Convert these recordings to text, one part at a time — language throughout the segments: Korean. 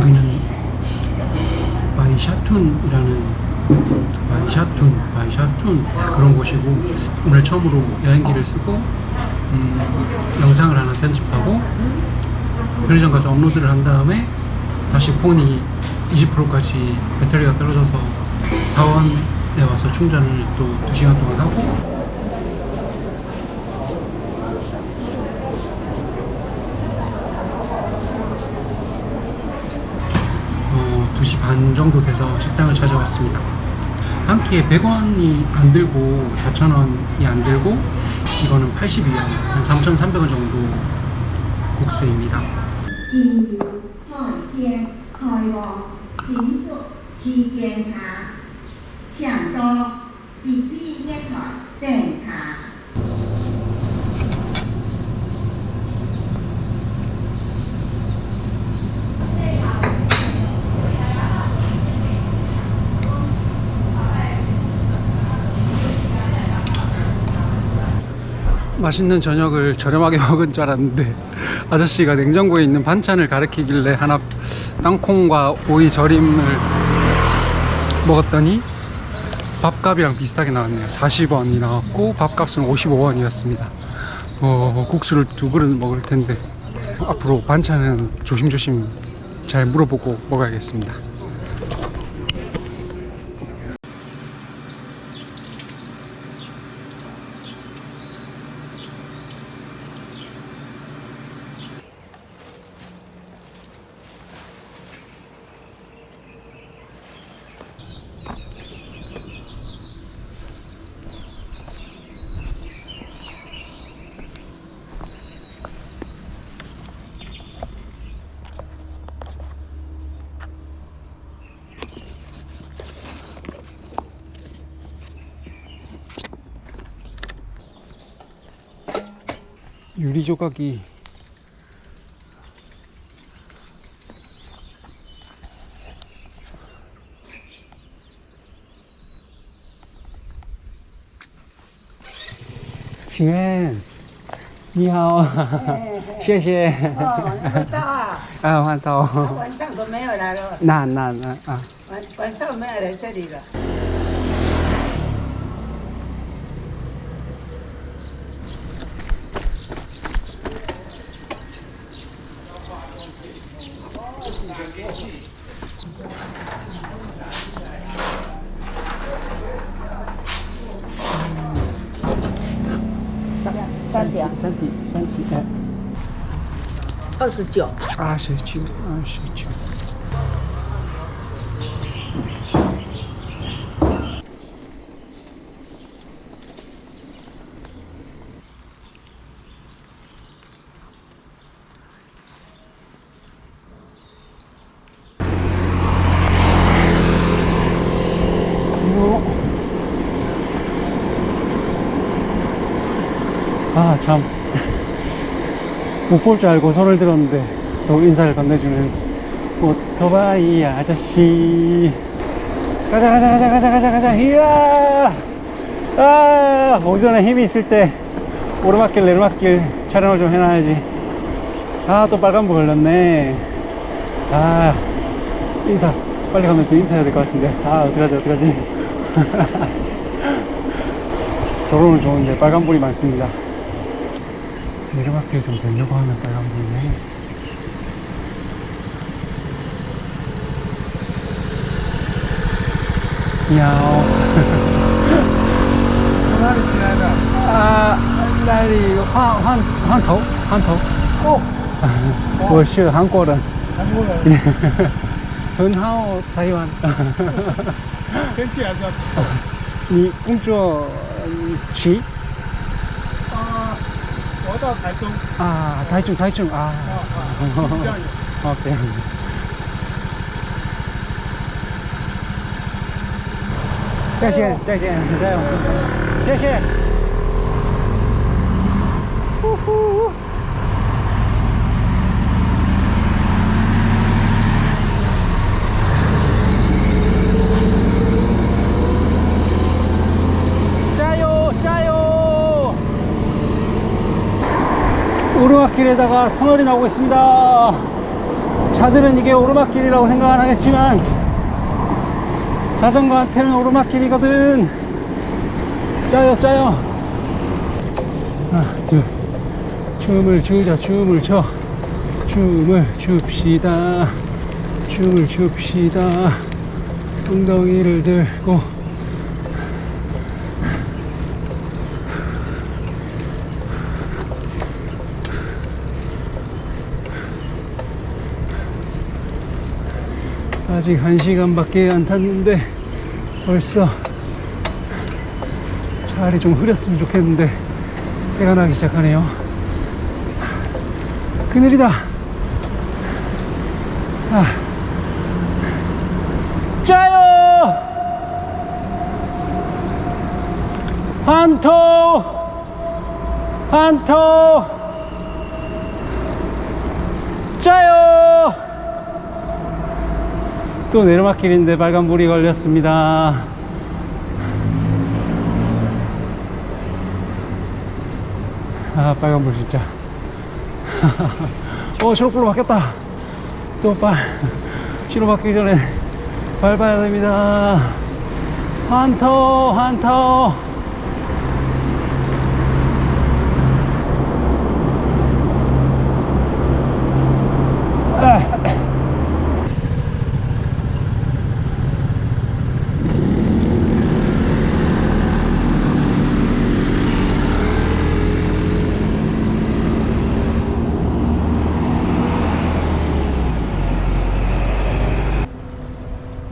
여기는 바이샤툰이라는 바이샤툰, 바이샤툰 그런 곳이고 오늘 처음으로 여행기를 쓰고 음, 영상을 하나 편집하고 편의점 가서 업로드를 한 다음에 다시 폰이 20%까지 배터리가 떨어져서 사원에 와서 충전을 또 2시간 동안 하고 어, 2시 반 정도 돼서 찾아왔습니다. 한 끼에 100원이 안 들고 4,000원이 안 들고 이거는 82원, 한 3,300원 정도 국수입니다. 金 맛있는 저녁을 저렴하게 먹은 줄 알았는데 아저씨가 냉장고에 있는 반찬을 가리키길래 하나 땅콩과 오이 절임을 먹었더니 밥값이랑 비슷하게 나왔네요. 40원이 나왔고 밥값은 55원이었습니다. 어, 국수를 두 그릇 먹을 텐데 앞으로 반찬은 조심조심 잘 물어보고 먹어야겠습니다 유리 조각이 칭엔 니하오 谢谢哦，那个照啊，啊换到晚上都没有来了，那那那啊晚晚上没有来这里了。 二十九，二十九二十九 아, 참. 못 볼 줄 알고 손을 들었는데, 또 인사를 건네주는 오토바이 아저씨. 가자, 가자, 가자, 가자, 가자, 가자. 이야! 아, 오전에 힘이 있을 때, 오르막길, 내리막길 촬영을 좀 해놔야지. 아, 또 빨간불 걸렸네. 아, 인사. 빨리 가면 또 인사해야 될 것 같은데. 아, 어떡하지, 어떡하지. 도로는 좋은데 빨간불이 많습니다. 내리막길 좀 되려고 하면 빨간불이네. 야오. 哪里进来的？啊，那里换换换头换头。哦，我是韩国人，韩国人，很好台湾。天气还是要不错。你工作去啊， 我到台中，啊？台中台中啊。哦啊，这样子。OK。再见，再见，再见！谢谢。呼呼。 오르막길에다가 터널이 나오고 있습니다. 차들은 이게 오르막길이라고 생각 안 하겠지만 자전거한테는 오르막길이거든. 짜요 짜요. 하나 둘. 춤을 추자 춤을 춰. 춤을 춥시다. 춤을 춥시다. 엉덩이를 들고 아직 한 시간밖에 안 탔는데 벌써 차라리 좀 흐렸으면 좋겠는데 해가 나기 시작하네요. 그늘이다. 아. 짜요! 한토! 한토! 짜요 또 내리막길인데 빨간불이 걸렸습니다. 아, 빨간불 진짜. 어, 초록불로 바뀌었다. 또 빨, 신호 바뀌기 전에 밟아야 됩니다. 한터, 한터.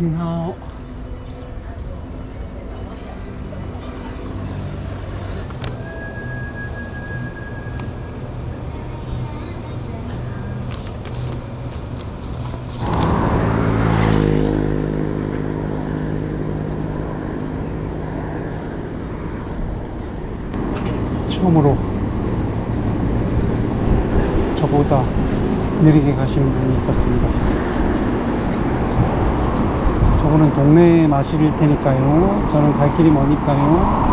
니好。 처음으로 저보다 느리게 가시는 분이 있었습니다. 저거는 동네 마실일 테니까요. 저는 갈 길이 머니까요.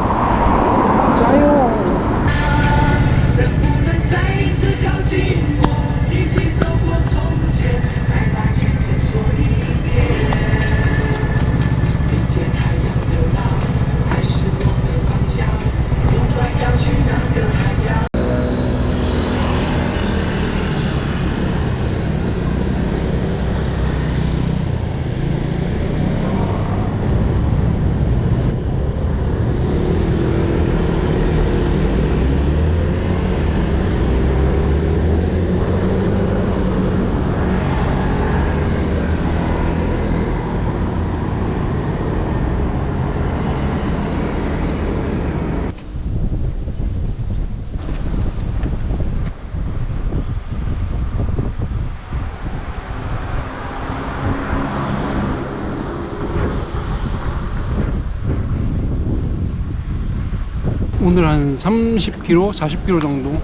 오늘 한 30km, 40km 정도,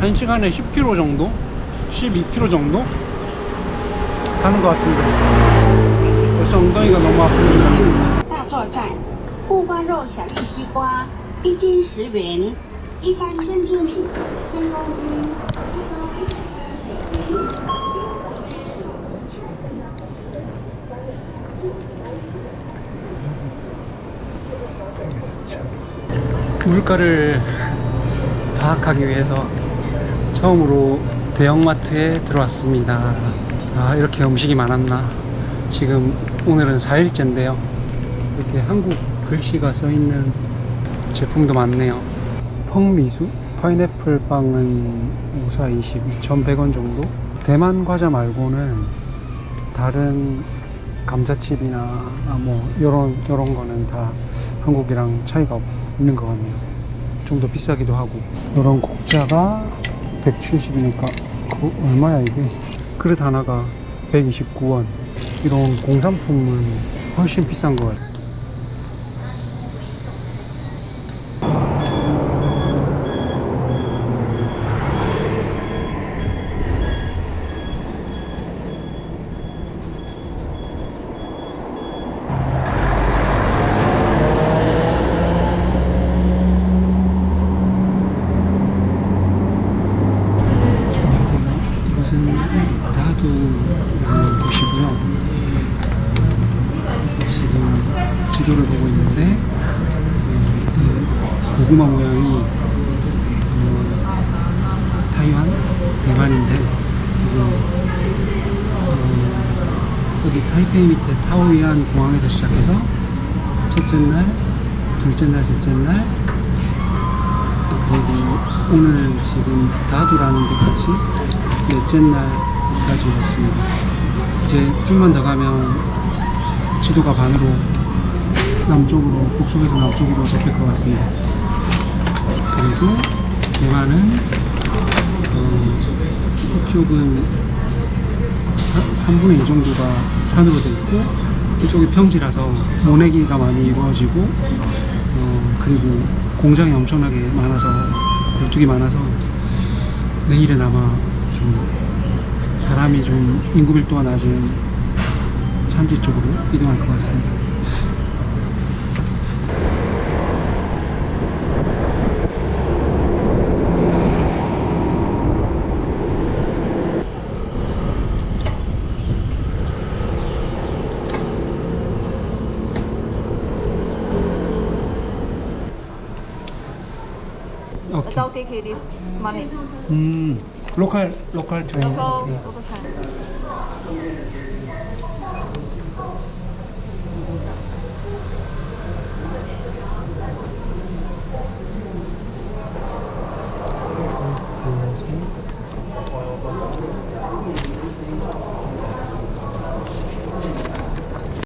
1시간에 10km 정도, 12km 정도 가는 것 같은데 벌써 엉덩이가 너무 아픕니다. 大作战，不瓜肉小粒西瓜，一斤十元；一般珍珠米，三公斤， 물가를 파악하기 위해서 처음으로 대형마트에 들어왔습니다. 아, 이렇게 음식이 많았나. 지금 오늘은 4일째인데요. 이렇게 한국 글씨가 써 있는 제품도 많네요. 펑리수? 파인애플 빵은 54, 20, 2,100원 정도? 대만 과자 말고는 다른 감자칩이나 아, 뭐 요런 요런 거는 다 한국이랑 차이가 있는 것 같네요. 좀 더 비싸기도 하고. 요런 국자가 170이니까 그 얼마야 이게? 그릇 하나가 129원. 이런 공산품은 훨씬 비싼 것 같아요. 이것은 나도 보시고요. 아, 지금 지도를 보고 있는데 음, 고구마 모양이 음, 타이완, 대만인데 이제 여기 음, 타이페이 밑에 타오이안 공항에서 시작해서 첫째 날, 둘째 날, 셋째 날 그리고 오늘 지금 다두라는 데 같이 넷째 날까지 왔습니다. 이제 좀만 더 가면 지도가 반으로 남쪽으로 북쪽에서 남쪽으로 접힐 것 같습니다. 그리고 대만은 어, 이쪽은 3분의 2 정도가 산으로 되어 있고 이쪽이 평지라서 모내기가 많이 이루어지고 어, 그리고 공장이 엄청나게 많아서 굴뚝이 많아서 내일은 아마 좀 사람이 좀 인구 밀도가 낮은 산지 쪽으로 이동할 것 같습니다. 오케이. Money. 음, 로컬 로컬 트레인. 로컬, 로컬.